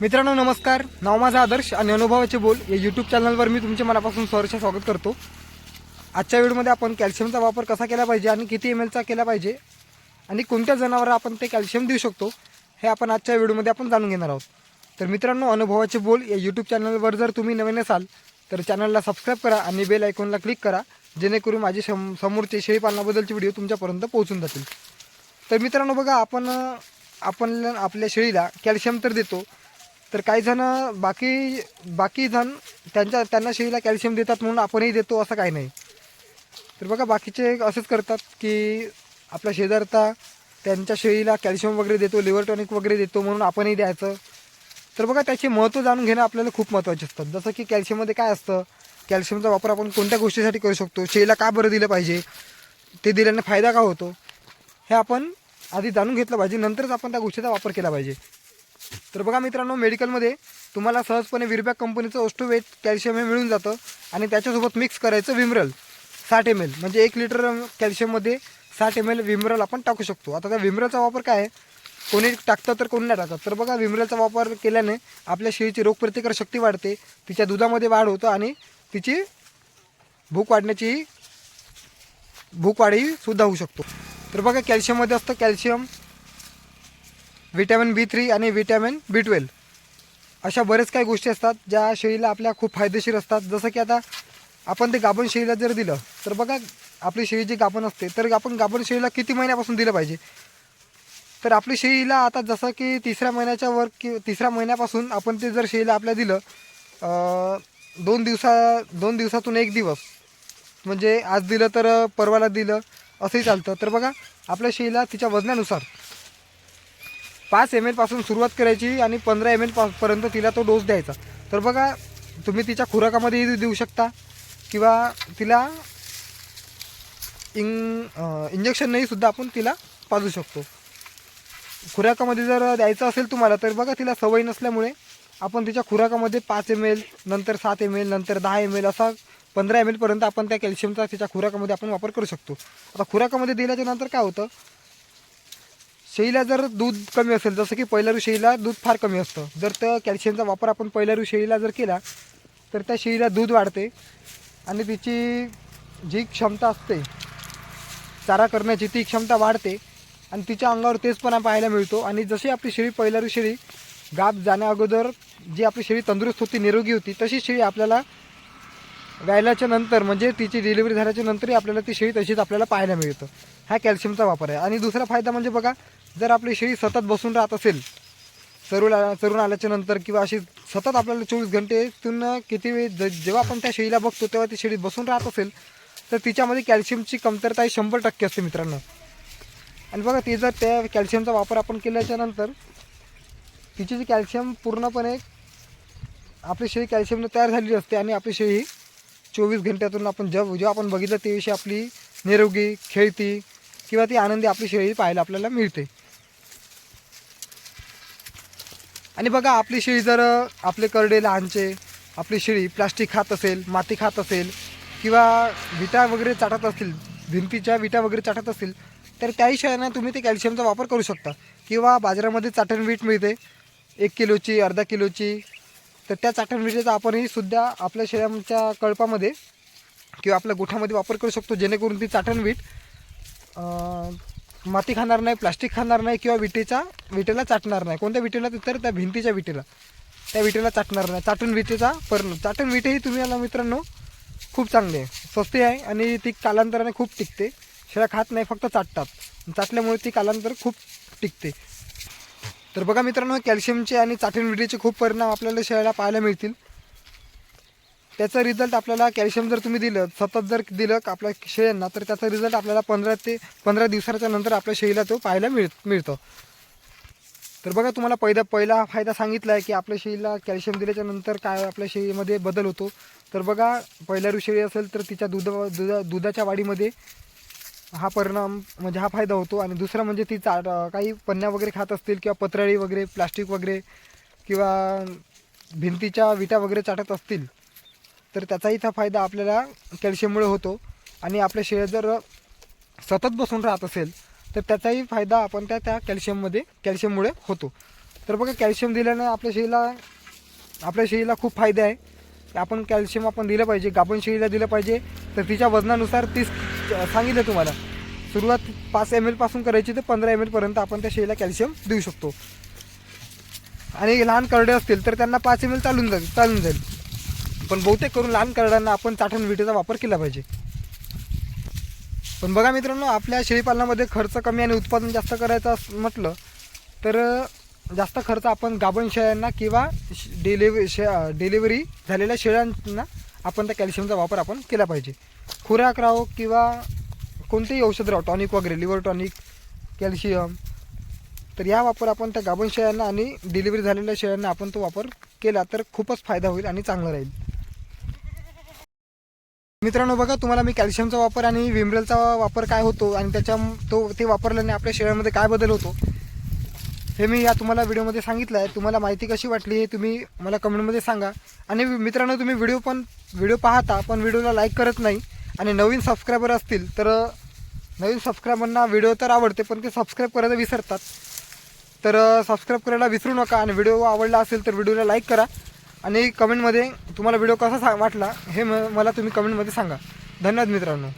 मित्रांनो नमस्कार. नाव माझा आदर्श आणि अनुभवाचे बोल या यूट्यूब चॅनलवर मी तुमचे मनापासून सहर्ष स्वागत करतो. आजच्या व्हिडिओमध्ये आपण कॅल्शियमचा वापर कसा केला पाहिजे आणि किती एम एलचा केला पाहिजे आणि कोणत्या जनावरांना आपण ते कॅल्शियम देऊ शकतो हे आपण आजच्या व्हिडिओमध्ये आपण जाणून घेणार आहोत. तर मित्रांनो अनुभवाचे बोल या यूट्यूब चॅनलवर जर तुम्ही नवीन असाल तर चॅनलला सबस्क्राईब करा आणि बेल आयकॉनला क्लिक करा जेणेकरून माझे सम समोरचे शेळीपालनाबद्दलचे व्हिडिओ तुमच्यापर्यंत पोहोचून जातील. तर मित्रांनो बघा आपण आपण आपल्या शेळीला कॅल्शियम तर देतो तर काही जण बाकी बाकी जण त्यांच्या त्यांना शेळीला कॅल्शियम देतात म्हणून आपणही देतो असं काही नाही. तर बघा बाकीचे असेच करतात की आपला शेजारता त्यांच्या शेळीला कॅल्शियम वगैरे देतो लिव्हर टॉनिक वगैरे देतो म्हणून आपणही द्यायचं. तर बघा त्याचे महत्त्व जाणून घेणं आपल्याला खूप महत्त्वाचे असतात. जसं की कॅल्शियममध्ये काय असतं? कॅल्शियमचा वापर आपण कोणत्या गोष्टीसाठी करू शकतो? शेळीला का बरं दिलं पाहिजे? ते दिल्याने फायदा का होतो? हे आपण आधी जाणून घेतलं पाहिजे. नंतरच आपण त्या गोष्टीचा वापर केला पाहिजे. तर बघा मित्रांनो मेडिकलमध्ये तुम्हाला सहजपणे विरबॅक कंपनीचं ओस्टोवेट कॅल्शियम हे मिळून जातं आणि त्याच्यासोबत मिक्स करायचं विमरल साठ एम एल म्हणजे एक लिटर कॅल्शियममध्ये साठ एम एल विमरल आपण टाकू शकतो. आता त्या विमरलचा वापर काय आहे? कोणी टाकतं तर कोणी नाही टाकत. तर बघा विमरलचा वापर केल्याने आपल्या शेळीची रोगप्रतिकार शक्ती वाढते तिच्या दुधामध्ये वाढ होतं आणि तिची भूक वाढण्याची भूक वाढही सुद्धा होऊ शकतो. तर बघा कॅल्शियममध्ये असतं कॅल्शियम विटॅमिन बी थ्री आणि विटॅमिन बी ट्वेल्व. अशा बऱ्याच काही गोष्टी असतात ज्या शेळीला आपल्या खूप फायदेशीर असतात. जसं की आता आपण ते गाभण शेळीला जर दिलं तर बघा आपली शेळी जी गाभण असते तर आपण गाभण शेळीला किती महिन्यापासून दिलं पाहिजे? तर आपली शेळीला आता जसं की तिसऱ्या महिन्याच्या वर कि तिसऱ्या महिन्यापासून आपण ते जर शेळीला आपल्या दिलं दोन दिवसा दोन दिवसातून एक दिवस म्हणजे आज दिलं तर परवाला दिलं असंही चालतं. तर बघा आपल्या शेळीला तिच्या वजनानुसार पाच एम एलपासून सुरुवात करायची आणि पंधरा एम एल पर्यंत तिला तो डोस द्यायचा. तर बघा तुम्ही तिच्या खुराकामध्येही देऊ शकता. किंवा तिला इंग इंजेक्शनही सुद्धा आपण तिला पाजू शकतो. खुराकामध्ये जर द्यायचं असेल तुम्हाला तर बघा तिला सवय नसल्यामुळे आपण तिच्या खुराकामध्ये पाच एम एल नंतर सात एम एल नंतर दहा एम एल असा पंधरा एम एलपर्यंत आपण त्या कॅल्शियमचा तिच्या खुराकामध्ये आपण वापर करू शकतो. आता खुराकामध्ये दिल्याच्या नंतर काय होतं? शेळीला जर दूध कमी असेल जसं की पहिल्या शेळीला दूध फार कमी असतं. जर त्या कॅल्शियमचा वापर आपण पहिल्यारू शेळीला जर केला तर त्या शेळीला दूध वाढते आणि तिची जी क्षमता असते चारा करण्याची ती क्षमता वाढते आणि तिच्या अंगावर तेजपणा पाहायला मिळतो. आणि जशी आपली शेळी पहिल्यारू शेळी गाप जाण्या अगोदर जी आपली शेळी तंदुरुस्त होती निरोगी होती तशी शेळी आपल्याला व्यायल्याच्या नंतर म्हणजे तिची डिलिव्हरी झाल्याच्या नंतरही आपल्याला ती शेळी तशीच आपल्याला पाहायला मिळतं. हा कॅल्शियमचा वापर आहे. आणि दुसरा फायदा म्हणजे बघा जर आपली शेळी सतत बसून राहत असेल चरून चरून आल्याच्यानंतर किंवा अशी सतत आपल्याला चोवीस घंटे किती वेळ ज- जेव्हा आपण त्या शेळीला बघतो तेव्हा ती शेळी बसून राहत असेल तर तिच्यामध्ये कॅल्शियमची कमतरता ही शंभर टक्के असते मित्रांनो. आणि बघा ती जर त्या कॅल्शियमचा वापर आपण केल्याच्यानंतर तिची जी कॅल्शियम पूर्णपणे आपली शेळी कॅल्शियमनं तयार झालेली असते आणि आपली शेळी ही चोवीस घंट्यातून आपण जेव्हा जेव्हा आपण बघितलं त्याविषयी आपली निरोगी खेळती किंवा ती आनंदी आपली शेळी पाहायला आपल्याला मिळते. आणि बघा आपली शेळी जर आपले करडे लहानचे आपली शेळी प्लास्टिक खात असेल माती खात असेल किंवा विटा वगैरे चाटत असतील भिंतीच्या विटा वगैरे चाटत असतील तर त्याही शेळ्यांना तुम्ही ते कॅल्शियमचा वापर करू शकता. किंवा बाजारामध्ये चाटण वीट मिळते एक किलोची अर्धा किलोची तर त्या चाटण विटेचा आपणही सुद्धा आपल्या शेळ्यांच्या कळपामध्ये किंवा आपल्या गोठ्यामध्ये वापर करू शकतो जेणेकरून ती चाटण वीट माती खाणार नाही प्लास्टिक खाणार नाही किंवा विटेचा विटेला चाटणार नाही. कोणत्या विटेला तर त्या भिंतीच्या विटेला. त्या विटेला चाटणार नाही. चाटून विटेचा परिणाम चाटून विटेही तुम्ही याला मित्रांनो खूप चांगली आहे. स्वस्त आहे आणि ती कालांतराने खूप टिकते. शेळ्या खात नाही फक्त चाटतात. चाटल्यामुळे ती कालांतर खूप टिकते. तर बघा मित्रांनो कॅल्शियमचे आणि चाटण विटेचे खूप परिणाम आपल्याला शेळ्याला पाहायला मिळतील. त्याचा रिझल्ट आपल्याला कॅल्शियम जर तुम्ही दिलं सतत जर दिलं का आपल्या शेळ्यांना तर त्याचा रिझल्ट आपल्याला पंधरा ते पंधरा दिवसाच्या नंतर आपल्या शेळीला तो पाहायला मिळ मिळतो. तर बघा तुम्हाला पहिला पहिला फायदा सांगितला आहे की आपल्या शेळीला कॅल्शियम दिल्याच्या नंतर काय आपल्या शेळीमध्ये बदल होतो. तर बघा पहिल्या शेळी असेल तर तिच्या दूध दुधा दुधाच्या वाढीमध्ये हा परिणाम म्हणजे हा फायदा होतो. आणि दुसरा म्हणजे ती चा काही पन्न्या वगैरे खात असतील किंवा पत्राळी वगैरे प्लास्टिक वगैरे किंवा भिंतीच्या विटा वगैरे चाटत असतील तर त्याचाही इथं फायदा आपल्याला कॅल्शियममुळे होतो. आणि आपल्या शरीर जर सतत बसून राहत असेल तर त्याचाही फायदा आपण त्या त्या कॅल्शियममध्ये कॅल्शियममुळे होतो. तर बघा कॅल्शियम दिल्यानं आपल्या शरीराला आपल्या शेळीला खूप फायदे आहे. आपण कॅल्शियम आपण दिलं पाहिजे गाभण शेळीला दिलं पाहिजे. तर तिच्या वजनानुसार तीच सांगितलं तुम्हाला. सुरुवात पाच एम एलपासून करायची तर पंधरा एम एलपर्यंत आपण त्या शेळीला कॅल्शियम देऊ शकतो. आणि लहान करडे असतील तर त्यांना पाच एम एल चालून जाईल चालून जाईल. पण बहुतेक करून लहान करडांना आपण चाठण विटेचा वापर केला पाहिजे. पण बघा मित्रांनो आपल्या शेळीपालनामध्ये खर्च कमी आणि उत्पादन जास्त करायचं म्हटलं तर जास्त खर्च आपण गाभण शेळ्यांना किंवा डिलिव्हरी शे डिलिव्हरी झालेल्या शेळ्यांना आपण त्या कॅल्शियमचा वापर आपण केला पाहिजे. खुराक राहो किंवा कोणतेही औषध राहो टॉनिक वगैरे लिव्हर टॉनिक कॅल्शियम तर या वापर आपण त्या गाभण शेळ्यांना आणि डिलिव्हरी झालेल्या शेळ्यांना आपण तो वापर केला तर खूपच फायदा होईल आणि चांगला राहील. मित्रांनो बघा तुम्हाला मी कॅल्शियमचा वापर आणि विम्रलचा वापर काय होतो आणि त्याच्या तो ते वापरल्याने आपल्या शरीरामध्ये काय बदल होतो हे मी या तुम्हाला व्हिडिओमध्ये सांगितलं आहे तुम्हाला माहिती कशी वाटली हे तुम्ही मला कमेंटमध्ये सांगा. आणि मित्रांनो तुम्ही व्हिडिओ पण व्हिडिओ पाहता पण व्हिडिओला लाईक करत नाही आणि नवीन सबस्क्रायबर असतील तर नवीन सबस्क्रायबरना व्हिडिओ तर आवडते पण ते सबस्क्राईब करायला विसरतात. तर सबस्क्राईब करायला विसरू नका आणि व्हिडिओ आवडला असेल तर व्हिडिओला लाईक करा. आणि कमेंटमध्ये तुम्हाला व्हिडिओ कसा सा वाटला हे म मला तुम्ही कमेंटमध्ये सांगा. धन्यवाद मित्रांनो.